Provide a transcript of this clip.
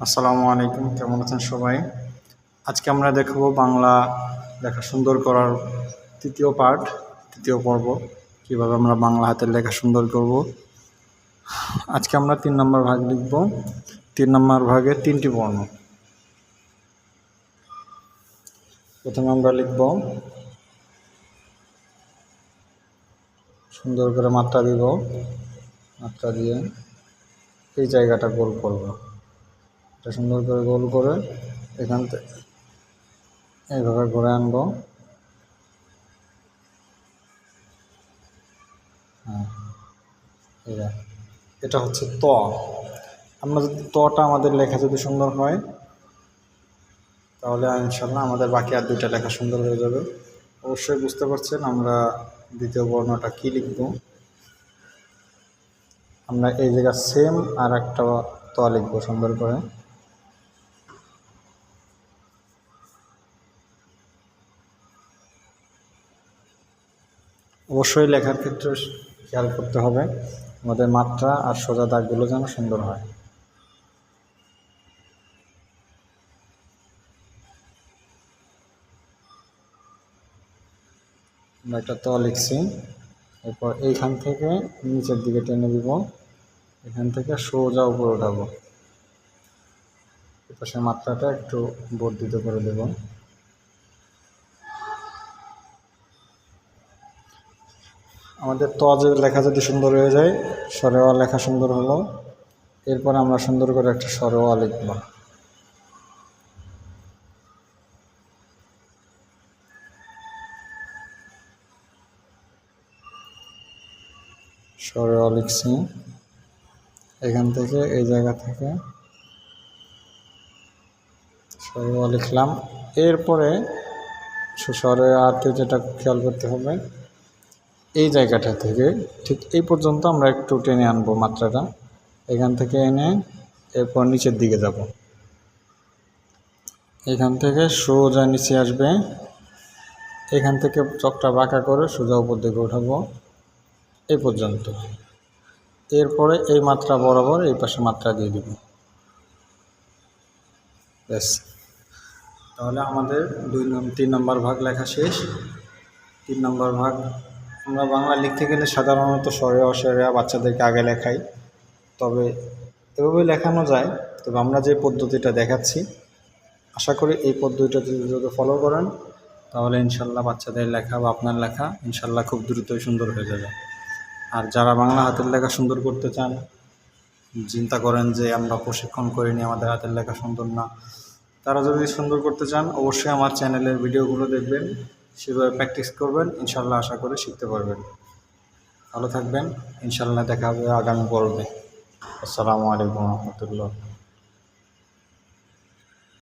আসসালামু আলাইকুম, কেমন আছেন সবাই? আজকে আমরা দেখব বাংলা লেখা সুন্দর করার তৃতীয় পার্ট তৃতীয় পর্ব, কীভাবে আমরা বাংলা হাতের লেখা সুন্দর করব। আজকে আমরা তিন নম্বর ভাগ লিখব। তিন নম্বর ভাগে তিনটি বর্ণ। প্রথমে আমরা লিখব, সুন্দর করে মাত্রা দিব, মাত্রা দিয়ে এই জায়গাটা গোল করব। এটা সুন্দর করে গোল করে এখান থেকে এইভাবে ঘুরে আনব। হ্যাঁ এটা হচ্ছে ত। আমরা যদি তটা আমাদের লেখা যদি সুন্দর হয়, তাহলে ইনশাল্লাহ আমাদের বাকি আর দুইটা লেখা সুন্দর হয়ে যাবে। অবশ্যই বুঝতে পারছেন আমরা দ্বিতীয় বর্ণটা কী লিখব। আমরা এই জায়গা সেম আর একটা ত লিখব সুন্দর করে। অবশ্যই লেখার ক্ষেত্রে খেয়াল করতে হবে। আমাদের মাত্রা আর সোজা দাগগুলো যেন সুন্দর হয়। আমরা একটা ত লিখছি। এরপর এইখান থেকে নিচের দিকে টেনে দিব। এখান থেকে সোজা উপরে উঠাবো। এপাশে মাত্রাটা একটু বর্ধিত করে দেব। আমাদের ত যে লেখা যদি সুন্দর হয়ে যায় সরেওয়া লেখা সুন্দর হলো। এরপর আমরা সুন্দর করে একটা সরেওয়া লিখব। সরেওয়া লিখছি। এখান থেকে, এই জায়গা থেকে সরেওয়া লিখলাম। এরপরে সরে আতে যেটা খেয়াল করতে হবে এই জায়গাটা থেকে ঠিক এই পর্যন্ত আমরা একটু টেনে আনব মাত্রাটা। এখান থেকে এনে এরপর নিচের দিকে যাব। এখান থেকে সোজা নিচে আসবে। এখান থেকে চকটা বাঁকা করে সোজা উপর দিকে উঠাবো। এই পর্যন্ত। এরপরে এই মাত্রা বরাবর এই পাশে মাত্রা দিয়ে দিব। ব্যাস। তাহলে আমাদের দুই তিন নম্বর ভাগ লেখা শেষ। তিন নম্বর ভাগ আমরা বাংলা লিখতে গেলে সাধারণত স্বরে অস্বরে বাচ্চাদেরকে আগে লেখাই। তবে এভাবে লেখানো যায়, তবে আমরা যে পদ্ধতিটা দেখাচ্ছি, আশা করি এই পদ্ধতিটা যদি যদি ফলো করেন, তাহলে ইনশাল্লাহ বাচ্চাদের লেখা বা আপনার লেখা ইনশাল্লাহ খুব দ্রুতই সুন্দর হয়ে যাবে। আর যারা বাংলা হাতের লেখা সুন্দর করতে চান, চিন্তা করেন যে আমরা প্রশিক্ষণ করিনি, আমাদের হাতের লেখা সুন্দর না, তারা যদি সুন্দর করতে চান, অবশ্যই আমার চ্যানেলের ভিডিওগুলো দেখবেন। সেভাবে প্র্যাকটিস করবেন, ইনশাল্লাহ আশা করে শিখতে পারবেন। ভালো থাকবেন, ইনশাল্লাহ দেখা হবে আগামী পর্বে। আসসালামু আলাইকুম রহমতুল্লাহ।